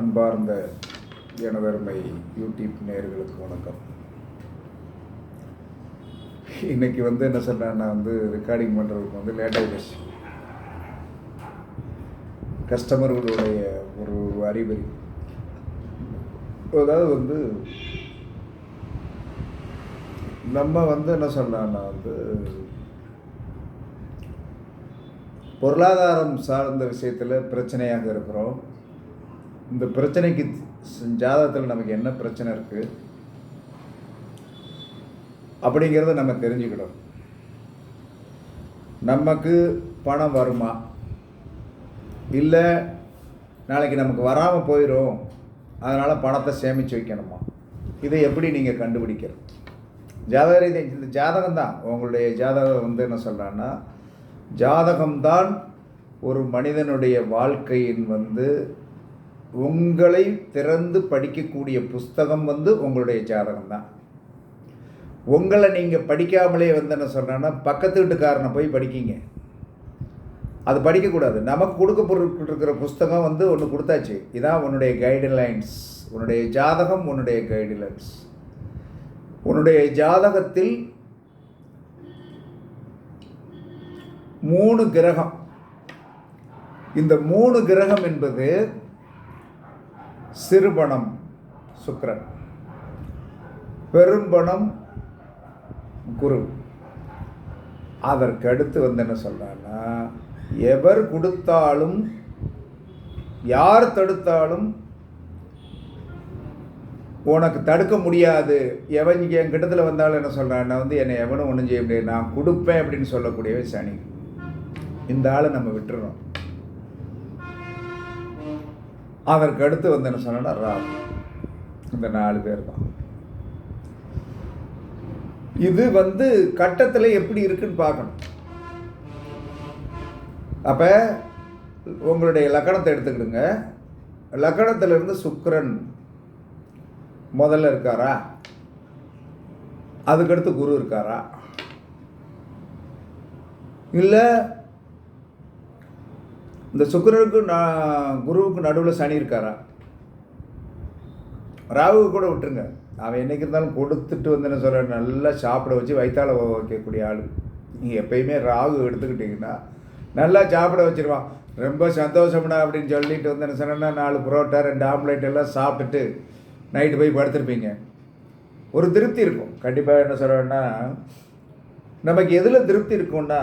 அன்பார்ந்த எனதருமை யூடியூப் நேர்களுக்கு வணக்கம். இன்னைக்கு வந்து என்ன சொல்கிறேன் நான் வந்து ரெக்கார்டிங் பண்ணுறதுக்கு வந்து லேட்டாக கஸ்டமர்களுடைய ஒரு அறிகுறி அதாவது வந்து நம்ம வந்து என்ன சொல்லலாம்னா வந்து பொருளாதாரம் சார்ந்த விஷயத்தில் பிரச்சனையாக இருக்கிறோம். இந்த பிரச்சனைக்கு ஜாதகத்தில் நமக்கு என்ன பிரச்சனை இருக்குது அப்படிங்கிறத நம்ம தெரிஞ்சுக்கணும். நமக்கு பணம் வருமா? இல்லை நாளைக்கு நமக்கு வராமல் போயிடும் அதனால் பணத்தை சேமித்து வைக்கணுமா? இதை எப்படி நீங்கள் கண்டுபிடிக்கிறது ஜாதக ரீதி இந்த ஜாதகம் தான். உங்களுடைய ஜாதகம் வந்து என்ன சொல்கிறான்னா ஜாதகம்தான் ஒரு மனிதனுடைய வாழ்க்கையின் வந்து உங்களை திறந்து படிக்கக்கூடிய புஸ்தகம் வந்து உங்களுடைய ஜாதகம் தான் உங்களை நீங்கள் படிக்காமலே வந்து என்ன சொல்கிறேன்னா பக்கத்து வீட்டுக்காரனை போய் படிக்கிங்க. அது படிக்கக்கூடாது. நமக்கு கொடுக்கப்பட்டிருக்கிற புஸ்தகம் வந்து ஒன்று கொடுத்தாச்சு. இதான் உன்னுடைய கைடுலைன்ஸ் உன்னுடைய ஜாதகம் உன்னுடைய கைடுலைன்ஸ் உன்னுடைய ஜாதகத்தில் மூணு கிரகம். இந்த மூணு கிரகம் என்பது சிறுபணம் சுக்கரன். பெரும்பணம் குரு. அதற்கு அடுத்து வந்து என்ன சொல்கிறான்னா எவர் கொடுத்தாலும் யார் தடுத்தாலும் உனக்கு தடுக்க முடியாது. எவன் இங்கே என் கிட்டத்தில் வந்தாலும் என்ன சொல்கிறான்னா வந்து என்னை எவனும் ஒன்றும் செய்ய முடியாது. நான் கொடுப்பேன் அப்படின்னு சொல்லக்கூடியவே சனி. இந்த ஆளை நம்ம விட்டுறோம் அதற்கு அடுத்து வந்து என்ன சொன்னா ராகு இந்த நாலு பேர் தான் இது வந்து கட்டத்தில் எப்படி இருக்குன்னு பார்க்கணும். அப்போ உங்களுடைய லக்கணத்தை எடுத்துக்கிடுங்க. லக்கணத்திலிருந்து சுக்கரன் முதல்ல இருக்காரா? அதுக்கடுத்து குரு இருக்காரா? இல்லை இந்த சுக்கிரனுக்கு நான் குருவுக்கு நடுவில் சனி இருக்காரா? ராகுவை கூட விட்டுருங்க. அவன் என்னைக்கு இருந்தாலும் கொடுத்துட்டு வந்து என்ன சொல்கிற நல்லா சாப்பிட வச்சு வயிற்றால வைக்கக்கூடிய ஆள். நீங்கள் எப்பயுமே ராகு எடுத்துக்கிட்டிங்கன்னா நல்லா சாப்பிட வச்சிருவான். ரொம்ப சந்தோஷம்டா அப்படின்னு சொல்லிட்டு வந்து என்ன சொன்னா நாலு புரோட்டா ரெண்டு ஆம்லேட் எல்லாம் சாப்பிட்டுட்டு நைட்டு போய் படுத்துருப்பீங்க. ஒரு திருப்தி இருக்கும். கண்டிப்பாக என்ன சொல்கிறேன்னா நமக்கு எதில் திருப்தி இருக்கும்னா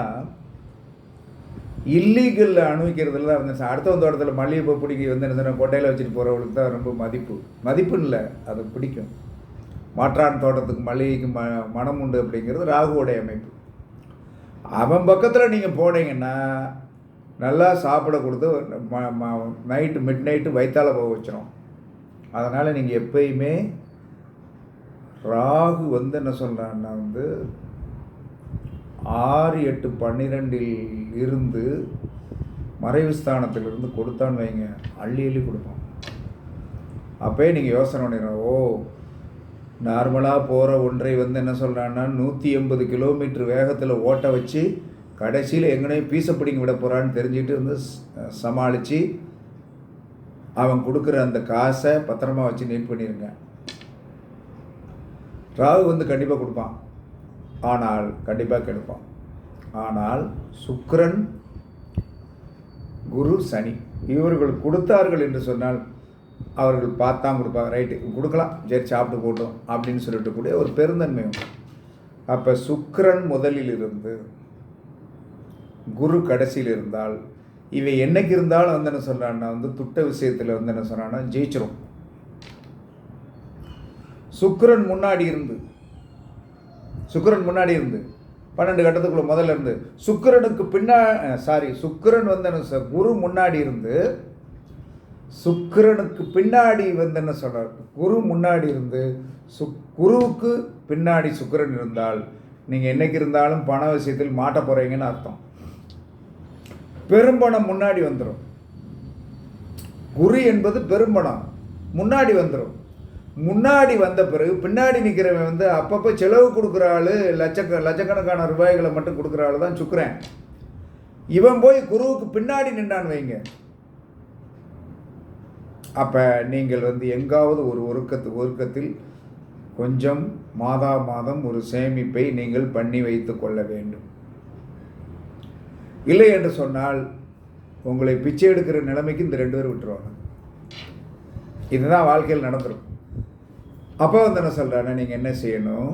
இல்லீகலில் அனுபவிக்கிறதுல தான் வந்து அடுத்த தோட்டத்தில் மல்லிகைப்பூ பிடிக்க வந்து என்ன சொன்னால் கொட்டையில் வச்சுட்டு போகிறவங்களுக்கு தான் ரொம்ப மதிப்பு. மதிப்புன்னு இல்லை அது பிடிக்கும். மாற்றான் தோட்டத்துக்கு மல்லிகைக்கு ம மனம் உண்டு அப்படிங்கிறது ராகுவோடைய அமைப்பு. அவன் பக்கத்தில் நீங்கள் போனீங்கன்னா நல்லா சாப்பிட கொடுத்து நைட்டு மிட் நைட்டு வயிற்றால் போக வச்சிடும் அதனால் நீங்கள் எப்பயுமே ராகு வந்து என்ன சொல்கிறான்னா வந்து ஆறு எட்டு பன்னிரெண்டில் இருந்து மறைவு ஸ்தானத்திலிருந்து கொடுத்தான்னு வைங்க. அள்ளி அள்ளி கொடுப்பான் அப்போயே நீங்கள் யோசனை பண்ணிடுறோம் ஓ நார்மலாக போகிற ஒன்றை வந்து என்ன சொல்கிறான்னா நூற்றி எண்பது கிலோமீட்டர் வேகத்தில் ஓட்ட வச்சு கடைசியில் எங்கனையும் பீச பிடிங்கி விட போகிறான்னு தெரிஞ்சுக்கிட்டு வந்து சமாளித்து அவன் கொடுக்குற அந்த காசை பத்திரமா வச்சு நீட் பண்ணிடுங்க ராகு வந்து கண்டிப்பாக கொடுப்பான். ஆனால் கண்டிப்பாக கெடுப்பான். ஆனால் சுக்ரன் குரு சனி இவர்கள் கொடுத்தார்கள் என்று சொன்னால் அவர்கள் பார்த்தா கொடுப்பாங்க. ரைட்டு கொடுக்கலாம். சரி சாப்பிட்டு போட்டோம் அப்படின்னு சொல்லிட்டு கூட ஒரு பெருந்தன்மை உண்டு. அப்போ சுக்ரன் முதலில் இருந்து குரு கடைசியில் இருந்தால் இவை என்னைக்கு இருந்தாலும் வந்து என்ன சொல்கிறான்னா வந்து துட்ட விஷயத்தில் வந்து என்ன சொன்னான்னா ஜெயிச்சிரும். சுக்ரன் முன்னாடி இருந்து சுக்கிரன் முன்னாடி இருந்து பன்னெண்டு கட்டத்துக்குள்ள முதல்ல இருந்து சுக்கிரனுக்கு பின்னா சாரி சுக்கிரன் வந்து என்ன சார் குரு முன்னாடி இருந்து சுக்கிரனுக்கு பின்னாடி வந்து என்ன சொல்கிறார் குரு முன்னாடி இருந்து சு குருவுக்கு பின்னாடி சுக்கிரன் இருந்தால் நீங்கள் என்னைக்கு இருந்தாலும் பண விஷயத்தில் மாட்ட போகிறீங்கன்னு அர்த்தம். பெரும்பணம் முன்னாடி வந்துடும் குரு என்பது பெரும்பணம். முன்னாடி வந்துடும் முன்னாடி வந்த பிறகு பின்னாடி நிற்கிறவன் வந்து அப்பப்போ செலவு கொடுக்குற ஆள் லட்சக்க லட்சக்கணக்கான ரூபாய்களை மட்டும் கொடுக்குற ஆள் தான் சுக்குறேன் இவன் போய் குருவுக்கு பின்னாடி நின்றான்னு வைங்க. அப்போ நீங்கள் வந்து எங்காவது ஒரு ஒருக்கத்து ஒருக்கத்தில் கொஞ்சம் மாதா மாதம் ஒரு சேமிப்பை நீங்கள் பண்ணி வைத்து கொள்ள வேண்டும். இல்லை என்று சொன்னால் உங்களை பிச்சை எடுக்கிற நிலைமைக்கு இந்த ரெண்டு பேரும் விட்டுருவாங்க. இதுதான் வாழ்க்கையில் நடந்துடும் அப்போ வந்து என்ன சொல்கிறேன்னா நீங்கள் என்ன செய்யணும்?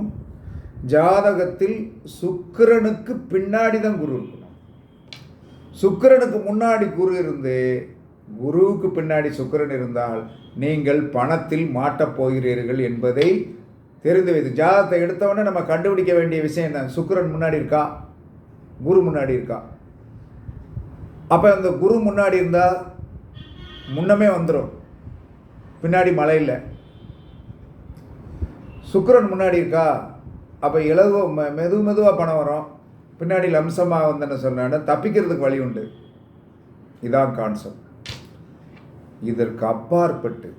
ஜாதகத்தில் சுக்கிரனுக்கு பின்னாடி தான் குரு இருக்கணும். சுக்கிரனுக்கு முன்னாடி குரு இருந்து குருவுக்கு பின்னாடி சுக்கிரன் இருந்தால் நீங்கள் பணத்தில் மாட்டப் போகிறீர்கள் என்பதை தெரிந்து வைத்து ஜாதகத்தை எடுத்தவொடனே நம்ம கண்டுபிடிக்க வேண்டிய விஷயம் என்ன? சுக்கிரன் முன்னாடி இருக்கா? குரு முன்னாடி இருக்கா? அப்போ அந்த குரு முன்னாடி இருந்தால் முன்னமே வந்துடும் பின்னாடி மழை இல்லை. சுக்கரன் முன்னாடி இருக்கா? அப்போ இலகு மெ- மெது மெதுவாக பணம் வரும். பின்னாடி லம்சமாக வந்தேன்னு சொன்னா தப்பிக்கிறதுக்கு வழி உண்டு. இதான் கான்செப்ட் இதற்கு அப்பாற்பட்டு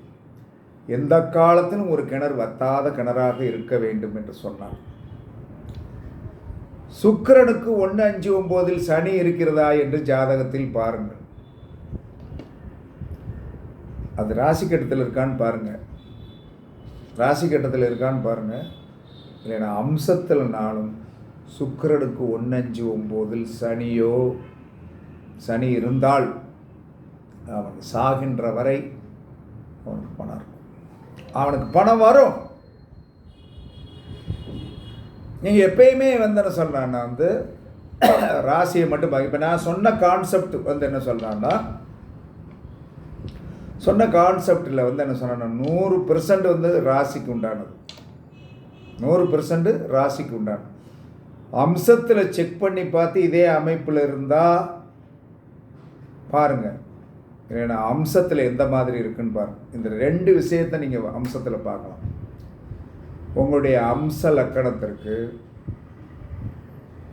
எந்த காலத்திலும் ஒரு கிணறு வத்தாத கிணறாக இருக்க வேண்டும் என்று சொன்னார் சுக்கரனுக்கு ஒன்று அஞ்சு ஒம்போதில் சனி இருக்கிறதா என்று ஜாதகத்தில் பாருங்கள். அது ராசிக்கட்டத்தில் இருக்கான்னு பாருங்கள் ராசி கட்டத்தில் இருக்கான்னு பாருங்கள் இல்லைன்னா அம்சத்தில்னாலும் சுக்கரனுக்கு ஒன்று அஞ்சு ஒம்போதில் சனியோ சனி இருந்தால் அவன் சாகின்ற வரை அவனுக்கு பணம் இருக்கும். அவனுக்கு பணம் வரும். நீங்கள் எப்பயுமே வந்து என்ன சொல்கிறான்னா வந்து ராசியை மட்டும் பார்க்க இப்போ நான் சொன்ன கான்செப்ட் வந்து என்ன சொல்கிறான்னா சொன்ன கான்செப்டில் வந்து என்ன சொன்ன நூறு பெர்சன்ட் வந்து ராசிக்கு உண்டானது. நூறு பெர்சன்ட் ராசிக்கு உண்டானது. அம்சத்தில் செக் பண்ணி பார்த்து இதே அமைப்பில் இருந்தால் பாருங்கள் ஏன்னா அம்சத்தில் எந்த மாதிரி இருக்குன்னு பாருங்கள் இந்த ரெண்டு விஷயத்தை நீங்கள் அம்சத்தில் பார்க்கலாம். உங்களுடைய அம்ச லக்கணத்திற்கு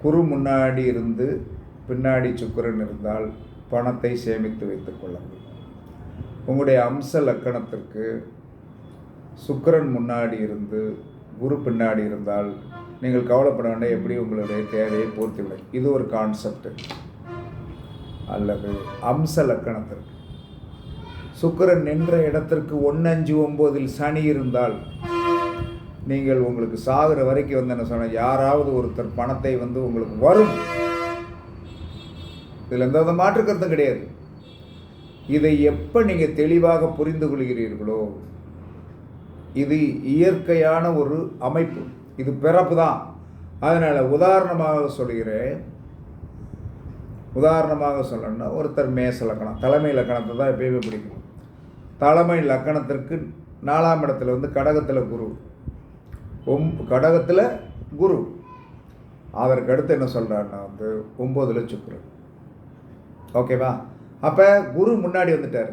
குரு முன்னாடி இருந்து பின்னாடி சுக்கரன் இருந்தால் பணத்தை சேமித்து வைத்துக் கொள்ளுங்கள் உங்களுடைய அம்ச லக்கணத்திற்கு சுக்கிரன் முன்னாடி இருந்து குரு பின்னாடி இருந்தால் நீங்கள் கவலைப்பட வேண்டாம் எப்படி உங்களுடைய தேவையை பூர்த்தி விடும் இது ஒரு கான்செப்ட் அல்லது அம்ச லக்கணத்திற்கு. சுக்கிரன் நின்ற இடத்திற்கு ஒன்று அஞ்சு ஒம்போதில் சனி இருந்தால் நீங்கள் உங்களுக்கு சாகிற வரைக்கும் வந்து என்ன சொன்னால் யாராவது ஒருத்தர் பணத்தை வந்து உங்களுக்கு வரும். இதில் எந்த வித மாற்று கருத்தும் கிடையாது. இதை எப்போ நீங்கள் தெளிவாக புரிந்து கொள்கிறீர்களோ இது இயற்கையான ஒரு அமைப்பு. இது பிறப்பு தான். அதனால் உதாரணமாக சொல்கிறேன் உதாரணமாக சொல்லணும்னா ஒருத்தர் மேச லக்கணம் தலைமை லக்கணத்தை தான் எப்பயுமே பிடிக்கும். தலைமை லக்கணத்திற்கு நாலாம் இடத்துல வந்து கடகத்தில் குரு. ஒம் கடகத்தில் குரு. அதற்கு அடுத்து என்ன சொல்கிறாருன்னா வந்து ஒம்போதில் சுக்கிரன் ஓகேவா? அப்போ குரு முன்னாடி வந்துட்டார்.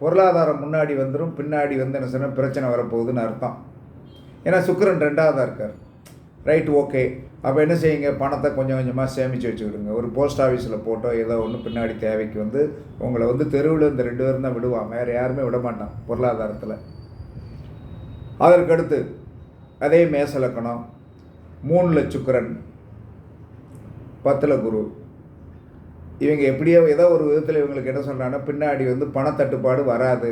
பொருளாதாரம் முன்னாடி வந்துடும் பின்னாடி வந்து என்ன சொன்னால் பிரச்சனை வரப்போகுதுன்னு அர்த்தம். ஏன்னா சுக்கரன் ரெண்டாவதாக இருக்கார். Right okay. அப்போ என்ன செய்யுங்க? பணத்தை கொஞ்சம் கொஞ்சமாக சேமித்து வச்சுக்கிடுங்க. ஒரு போஸ்ட் ஆஃபீஸில் போட்டோ ஏதோ ஒன்று பின்னாடி தேவைக்கு வந்து உங்களை வந்து தெருவில் இந்த ரெண்டு பேரும் தான் விடுவான். வேறு யாருமே விட மாட்டான் பொருளாதாரத்தில். அதற்கடுத்து அதே மேசலக்கணம் மூணில் சுக்கரன் பத்தில் குரு. இவங்க எப்படியோ ஏதோ ஒரு விதத்தில் இவங்களுக்கு என்ன சொல்கிறாங்கன்னா பின்னாடி வந்து பணத்தட்டுப்பாடு வராது.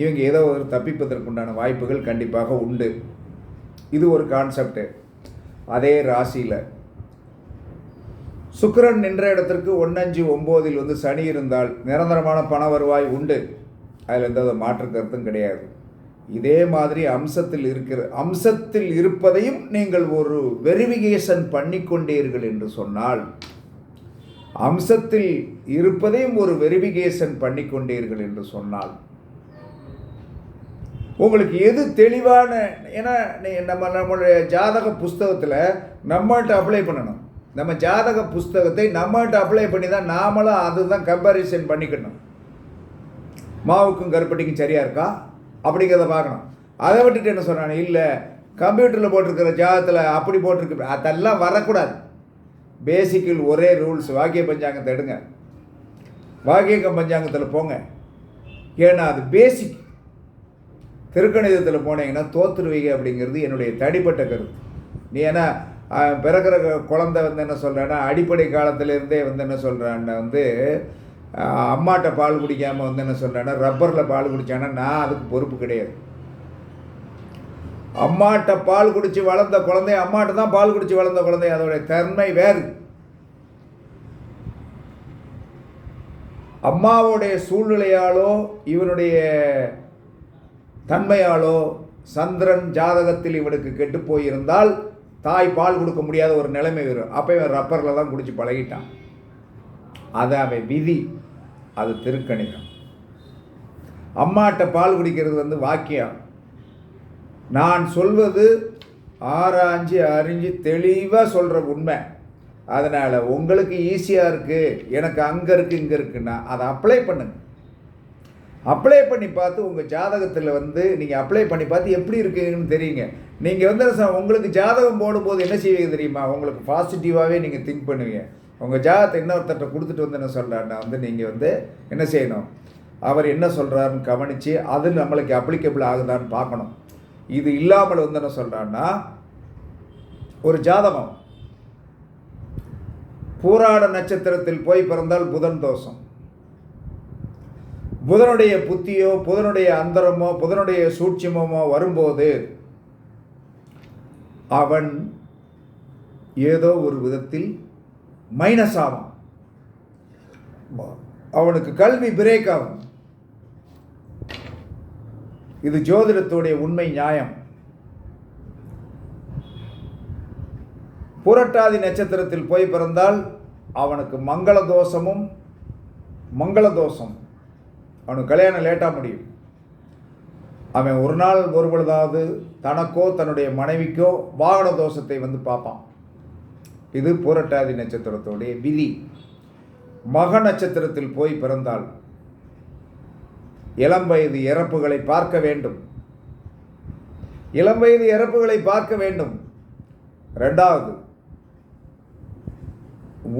இவங்க ஏதோ ஒரு தப்பிப்பதற்குண்டான வாய்ப்புகள் கண்டிப்பாக உண்டு. இது ஒரு கான்செப்டு அதே ராசியில். சுக்கரன் நின்ற இடத்திற்கு ஒன்னஞ்சு ஒம்போதில் வந்து சனி இருந்தால் நிரந்தரமான பண வருவாய் உண்டு. அதில் எந்த மாற்று கருத்தும் கிடையாது. இதே மாதிரி அம்சத்தில் இருக்கிற அம்சத்தில் இருப்பதையும் நீங்கள் ஒரு வெரிஃபிகேஷன் பண்ணிக்கொண்டீர்கள் என்று சொன்னால் அம்சத்தில் இருப்பதையும் ஒரு வெரிஃபிகேஷன் பண்ணிக்கொண்டீர்கள் என்று சொன்னால் உங்களுக்கு எது தெளிவான ஏன்னா நீ- நம்ம நம்மளுடைய ஜாதக புஸ்தகத்தில் நம்மள்கிட்ட அப்ளை பண்ணணும். நம்ம ஜாதக புஸ்தகத்தை நம்மள்கிட்ட அப்ளை பண்ணி தான் நாமளும் அதுதான் கம்பேரிசன் பண்ணிக்கணும். மாவுக்கும் கருப்பட்டிக்கும் சரியாக இருக்கா? அப்படிங்கிறத பார்க்கணும். அதை விட்டுட்டு என்ன சொன்னாங்க இல்லை கம்ப்யூட்டரில் போட்டிருக்கிற ஜாதகத்தில் அப்படி போட்டிருக்கு அதெல்லாம் வரக்கூடாது. பேசிக்கில் ஒரே ரூல்ஸ் வாக்கிய பஞ்சாங்கத்தை எடுங்க. வாக்கிய பஞ்சாங்கத்தில் போங்க. ஏன்னா அது பேசிக் திருக்கணிதத்தில் போனீங்கன்னா தோத்துருவீங்க அப்படிங்கிறது என்னுடைய தனிப்பட்ட கருத்து. நீ ஏன்னா பிறக்கிற குழந்தை வந்து என்ன சொல்கிறேன்னா அடிப்படை காலத்திலேருந்தே வந்து என்ன சொல்கிறான்னா வந்து அம்மாட்ட பால் குடிக்காமல் வந்து என்ன சொல்கிறேன்னா ரப்பரில் பால் குடித்தானா நான் அதுக்கு பொறுப்பு கிடையாது. அம்மாட்ட பால் குடித்து வளர்ந்த குழந்தை அம்மாட்ட தான் பால் குடித்து வளர்ந்த குழந்தை அதோடைய தன்மை வேறு. அம்மாவுடைய சூழ்நிலையாலோ இவனுடைய தன்மையாலோ சந்திரன் ஜாதகத்தில் இவனுக்கு கெட்டு போயிருந்தால் தாய் பால் கொடுக்க முடியாத ஒரு நிலைமை வரும். அப்போ இவன் ரப்பரில் தான் குடிச்சு பழகிட்டான். அது அவன் விதி. அது திருக்கணிதம். அம்மாட்ட பால் குடிக்கிறது வந்து வாக்கியம். நான் சொல்வது ஆராய்ஞ்சு அறிஞ்சு தெளிவாக சொல்கிற உண்மை. அதனால் உங்களுக்கு ஈஸியாக இருக்குது எனக்கு அங்கே இருக்குது இங்கே இருக்குன்னா அதை அப்ளை பண்ணுங்க. அப்ளை பண்ணி பார்த்து உங்கள் ஜாதகத்தில் வந்து நீங்கள் அப்ளை பண்ணி பார்த்து எப்படி இருக்குதுன்னு தெரியுங்க. நீங்கள் வந்து உங்களுக்கு ஜாதகம் போடும்போது என்ன செய்வீங்க தெரியுமா? உங்களுக்கு பாசிட்டிவாகவே நீங்கள் திங்க் பண்ணுவீங்க. உங்கள் ஜாதகத்தை இன்னொருத்தர்கிட்ட கொடுத்துட்டு வந்து என்ன சொல்கிறாருன்னா வந்து நீங்கள் வந்து என்ன செய்யணும்? அவர் என்ன சொல்கிறாருன்னு கவனித்து அது நம்மளுக்கு அப்ளிகபிள் ஆகுதான்னு பார்க்கணும். இது இல்லாமல் வந்து என்ன சொல்கிறான்னா ஒரு ஜாதகம். பூராட நட்சத்திரத்தில் போய் பிறந்தால் புதன் தோஷம். புதனுடைய புத்தியோ புதனுடைய அந்தரமோ புதனுடைய சூட்சிமமோ வரும்போது அவன் ஏதோ ஒரு விதத்தில் மைனஸ் ஆகும் அவனுக்கு கல்வி பிரேக் ஆகும். இது ஜோதிடத்துடைய உண்மை நியாயம். புரட்டாதி நட்சத்திரத்தில் போய் பிறந்தால் அவனுக்கு மங்கள தோஷமும் மங்கள தோஷம் அவனுக்கு கல்யாணம் லேட்டாக முடியும். அவன் ஒரு நாள் ஒரு பொழுதாவது தனக்கோ தன்னுடைய மனைவிக்கோ வாகன தோஷத்தை வந்து பார்ப்பான். இது புரட்டாதி நட்சத்திரத்துடைய விதி. மக நட்சத்திரத்தில் போய் பிறந்தால் இளம் வயது இறப்புகளை பார்க்க வேண்டும். இளம் வயது இறப்புகளை பார்க்க வேண்டும். ரெண்டாவது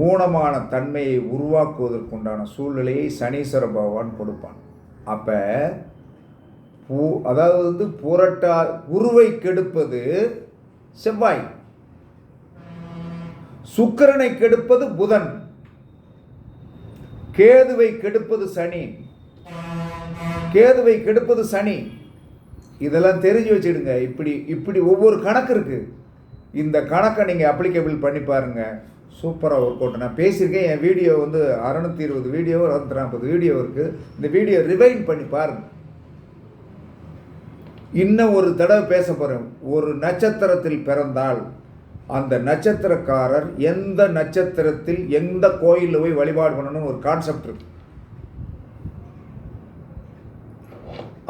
ஊனமான தன்மையை உருவாக்குவதற்குண்டான சூழ்நிலையை சனீஸ்வர பகவான் கொடுப்பான். அப்போ பூ அதாவது வந்து புரட்டா உருவை கெடுப்பது செவ்வாய். சுக்கிரனை கெடுப்பது புதன். கேதுவை கெடுப்பது சனி. கேதுவை கெடுப்பது சனி. இதெல்லாம் தெரிஞ்சு வச்சிடுங்க. இப்படி இப்படி ஒவ்வொரு கணக்கு இருக்குது இந்த கணக்கை நீங்கள் அப்ளிகபிள் பண்ணி பாருங்கள் சூப்பராக ஒர்க் அவுட் நான் பேசியிருக்கேன். என் வீடியோ வந்து அறநூற்றி இருபது வீடியோ அறுநூத்தி நாற்பது வீடியோ இருக்குது இந்த வீடியோ ரிவைன் பண்ணி பாருங்க. இன்னும் ஒரு தடவை பேச போகிறேன் ஒரு நட்சத்திரத்தில் பிறந்தால் அந்த நட்சத்திரக்காரர் எந்த நட்சத்திரத்தில் எந்த கோயிலில் போய் வழிபாடு பண்ணணும்னு ஒரு கான்செப்ட் இருக்குது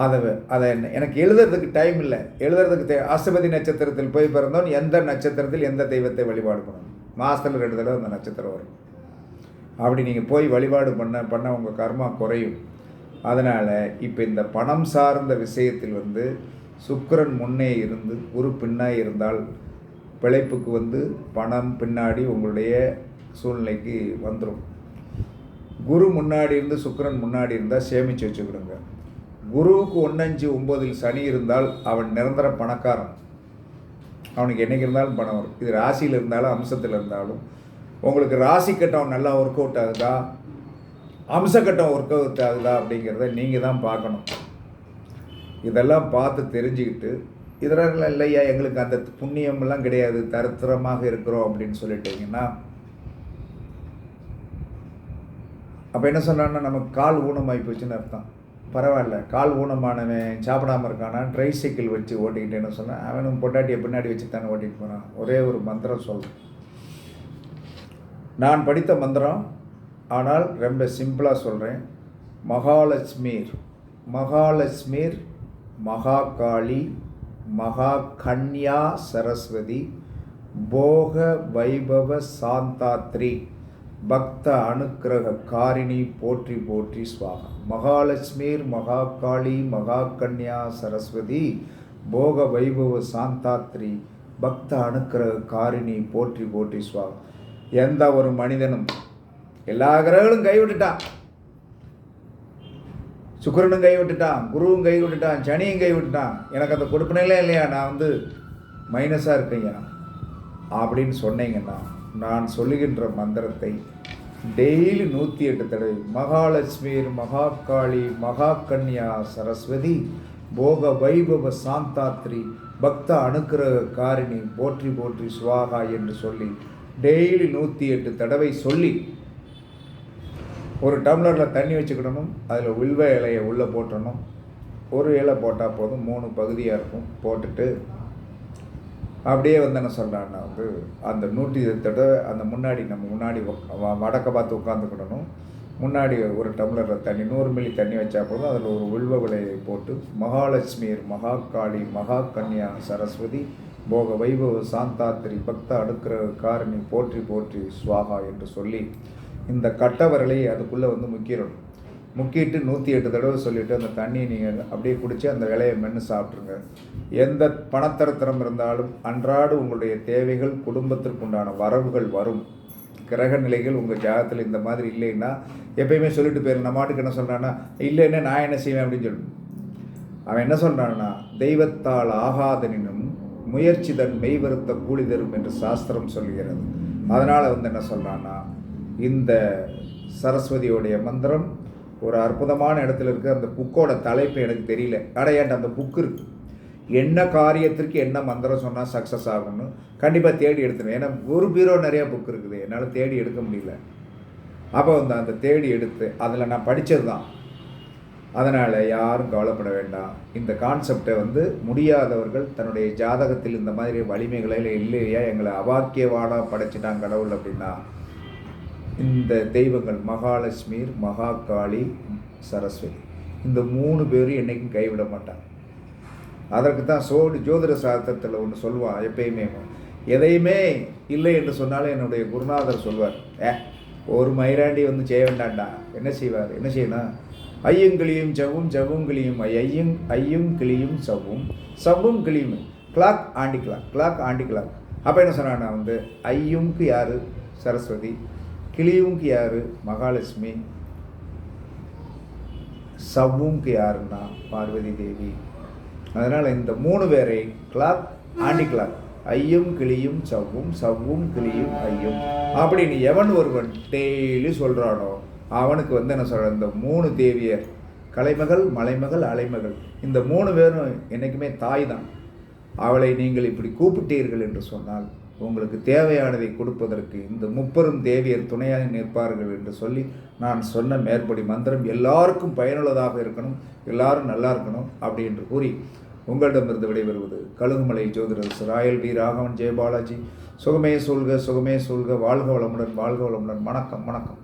அதை அதை என்ன- எனக்கு எழுதுறதுக்கு டைம் இல்லை. எழுதுறதுக்கு தே அசுபதி நட்சத்திரத்தில் போய் பிறந்தவன் எந்த நட்சத்திரத்தில் எந்த தெய்வத்தை வழிபாடு பண்ணணும்? மாதத்தில் ரெண்டு தடவை அந்த நட்சத்திரம் வரும். அப்படி நீங்கள் போய் வழிபாடு பண்ண பண்ண உங்கள் கர்மா குறையும். அதனால் இப்போ இந்த பணம் சார்ந்த விஷயத்தில் வந்து சுக்கரன் முன்னே இருந்து குரு பின்னாய் இருந்தால் பிழைப்புக்கு வந்து பணம் பின்னாடி உங்களுடைய சூழ்நிலைக்கு வந்துடும் குரு முன்னாடி இருந்து சுக்கிரன் முன்னாடி இருந்தால் சேமித்து வச்சுக்கிடுங்க. குருவுக்கு ஒன்னஞ்சு ஒம்போதில் சனி இருந்தால் அவன் நிரந்தர பணக்காரன். அவனுக்கு என்னைக்கு இருந்தாலும் பணம் வரும். இது ராசியில் இருந்தாலும் அம்சத்தில் இருந்தாலும். உங்களுக்கு ராசி கட்டம் நல்லா ஒர்க் அவுட் ஆகுதா? அம்சக்கட்டம் ஒர்க் அவுட் ஆகுதா அப்படிங்கிறத நீங்கள் தான் பார்க்கணும். இதெல்லாம் பார்த்து தெரிஞ்சுக்கிட்டு இதெல்லாம் இல்லையா? எங்களுக்கு அந்த புண்ணியமெல்லாம் கிடையாது. தரித்திரமாக இருக்கிறோம் அப்படின்னு சொல்லிட்டீங்கன்னா அப்போ என்ன சொன்னான்னா நமக்கு கால் ஊனமாகி போச்சுன்னு அர்த்தம். பரவாயில்ல. கால் ஊனமானவன் சாப்பிடாம இருக்கானா ட்ரை சைக்கிள் வச்சு ஓட்டிக்கிட்டேன்னு சொன்னேன் அவனும் பொட்டாட்டியை பின்னாடி வச்சு தானே ஓட்டிட்டு போனான் ஒரே ஒரு மந்திரம் சொல்கிறேன் நான் படித்த மந்திரம் ஆனால் ரொம்ப சிம்பிளாக சொல்கிறேன் மகாலட்சுமீர் மகாலட்சுமீர் மகாகாளி மகா கன்யா சரஸ்வதி போக வைபவ சாந்தாத்ரி. பக்த அனுக்கிரக காரிணி போற்றி போற்றி ஸ்வாகா மகாலட்சுமீர் மகாகாளி மகா கன்யா சரஸ்வதி போக வைபவ சாந்தாத்ரி பக்த அனுக்கிரக காரிணி போற்றி போற்றி ஸ்வாகா எந்த ஒரு மனிதனும் எல்லா கிரகங்களும் கைவிட்டுட்டான். சுக்கரனும் கைவிட்டுட்டான் குருவும் கைவிட்டுட்டான் சனியும் கைவிட்டுட்டான். எனக்கு அந்த கொடுப்பினையிலே இல்லையா? நான் வந்து மைனஸாக இருக்கேங்க அப்படின்னு சொன்னீங்கன்னா நான் சொல்லுகின்ற மந்திரத்தை டெய்லி நூற்றி எட்டு தடவை. மகாலட்சுமீர் மகாகாளி மகாகன்யா சரஸ்வதி போக வைபவ சாந்தாத்ரி பக்த அனுக்கிரக காரிணி போற்றி போற்றி சுவாகா என்று சொல்லி டெய்லி நூற்றி எட்டு தடவை சொல்லி ஒரு டம்ளரில் தண்ணி வச்சுக்கிடணும் அதில் உள்வ இலையை உள்ளே போட்டணும். ஒரு இலை போட்டால் போதும் மூணு பகுதியாக இருக்கும் போட்டுட்டு அப்படியே வந்து என்ன சொல்கிறான்னா வந்து அந்த நூற்றி தடவை அந்த முன்னாடி நம்ம முன்னாடி வ- வடக்க பார்த்து உட்காந்துக்கிடணும் முன்னாடி ஒரு டம்ளரில் தண்ணி நூறு மில்லி தண்ணி வச்சா போதும். அதில் ஒரு உள்வ விலையை போட்டு மகாலட்சுமியர் மகாகாளி மகா கன்யா சரஸ்வதி போக வைபவ சாந்தாத்திரி பக்த அடுக்கிற காரணி போற்றி போற்றி சுவாகா என்று சொல்லி இந்த கட்டவரலை அதுக்குள்ளே வந்து முக்கிடணும் முக்கிட்டு நூற்றி எட்டு தடவை சொல்லிவிட்டு அந்த தண்ணியை நீங்கள் அப்படியே குடித்து அந்த விலையை மென்று சாப்பிட்ருங்க எந்த பணத்தரத்திரம் இருந்தாலும் அன்றாடு உங்களுடைய தேவைகள் குடும்பத்திற்குண்டான வரவுகள் வரும். கிரக நிலைகள் உங்கள் ஜாகத்தில் இந்த மாதிரி இல்லைன்னா எப்பயுமே சொல்லிட்டு போயிரு நம்ம மாட்டுக்கு என்ன சொல்கிறான்னா இல்லைன்னா நான் என்ன செய்வேன்? அப்படின்னு சொல்லணும் அவன் என்ன சொல்கிறான்னா தெய்வத்தால் ஆகாதனினும் முயற்சி தன் மெய்வருத்த கூலி தரும் என்று சாஸ்திரம் சொல்கிறது அதனால் வந்து என்ன சொல்கிறான்னா இந்த சரஸ்வதியோடைய மந்திரம் ஒரு அற்புதமான இடத்துல இருக்குது அந்த புக்கோட தலைப்பு எனக்கு தெரியல. அடையாண்ட அந்த புக்கு இருக்கு? என்ன காரியத்திற்கு என்ன மந்திரம் சொன்னால் சக்ஸஸ் ஆகும்னு கண்டிப்பாக தேடி எடுத்துருவேன். ஏன்னா ஒரு பீரோ நிறையா புக் இருக்குது. என்னால் தேடி எடுக்க முடியல. அப்போ வந்து அந்த தேடி எடுத்து அதில் நான் படித்தது தான் அதனால் யாரும் கவலைப்பட வேண்டாம். இந்த கான்செப்டை வந்து முடியாதவர்கள் தன்னுடைய ஜாதகத்தில் இந்த மாதிரி வலிமைகளில் இல்லையா? எங்களை அவாக்கியவாடாக படைச்சிட்டாங்க கடவுள் அப்படின்னா இந்த தெய்வங்கள் மகாலட்சுமீர் மகாகாளி சரஸ்வதி. இந்த மூணு பேரும் என்றைக்கும் கைவிட மாட்டாங்க. அதற்கு தான் சோடு ஜோதிட சாஸ்திரத்தில் ஒன்று சொல்லுவான் எப்பயுமே. எதையுமே இல்லை என்று சொன்னாலும் என்னுடைய குருநாதர் சொல்வார் ஏ ஒரு மயிராண்டி வந்து செய்ய வேண்டாண்டா என்ன செய்வார்? என்ன செய்யணும்? ஐயும் கிளியும் சவும் சவும் கிளியும் ஐயும் ஐயும் கிளியும் சவும் சவும் கிளியும் clock anti clock clock anti clock அப்போ என்ன சொன்னான்னா வந்து ஐயும்க்கு யார்? சரஸ்வதி. கிளியும்க்கு யார்? மகாலட்சுமி. சவ்வும்க்கு யாருன்னா? பார்வதி தேவி. அதனால் இந்த மூணு பேரை கிளாக் ஆண்டி கிளாக் ஐயும் கிளியும் சவ்வும் சவ்வும் கிளியும் ஐயும். அப்படின்னு எவன் ஒருவன் டெய்லி சொல்கிறானோ அவனுக்கு வந்து என்ன சொல்கிறேன் இந்த மூணு தேவியர் கலைமகள் மலைமகள் அலைமகள். இந்த மூணு பேரும் என்றைக்குமே தாய் தான். அவளை நீங்கள் இப்படி கூப்பிட்டீர்கள் என்று சொன்னால் உங்களுக்கு தேவையானதை கொடுப்பதற்கு இந்த முப்பெரும் தேவியர் துணையாக நிற்பார்கள் என்று சொல்லி நான் சொன்ன மேற்படி மந்திரம் எல்லாருக்கும் பயனுள்ளதாக இருக்கணும் எல்லாரும் நல்லா இருக்கணும் அப்படி என்று கூறி உங்களிடமிருந்து விடைபெறுவது கழுகுமலை ஜோதிடர் ராயல் டி ராகவன் ஜெயபாலாஜி. சுகமே சொல்க சுகமே சொல்க வாழ்க வளமுடன் வாழ்க வளமுடன். வணக்கம் வணக்கம்.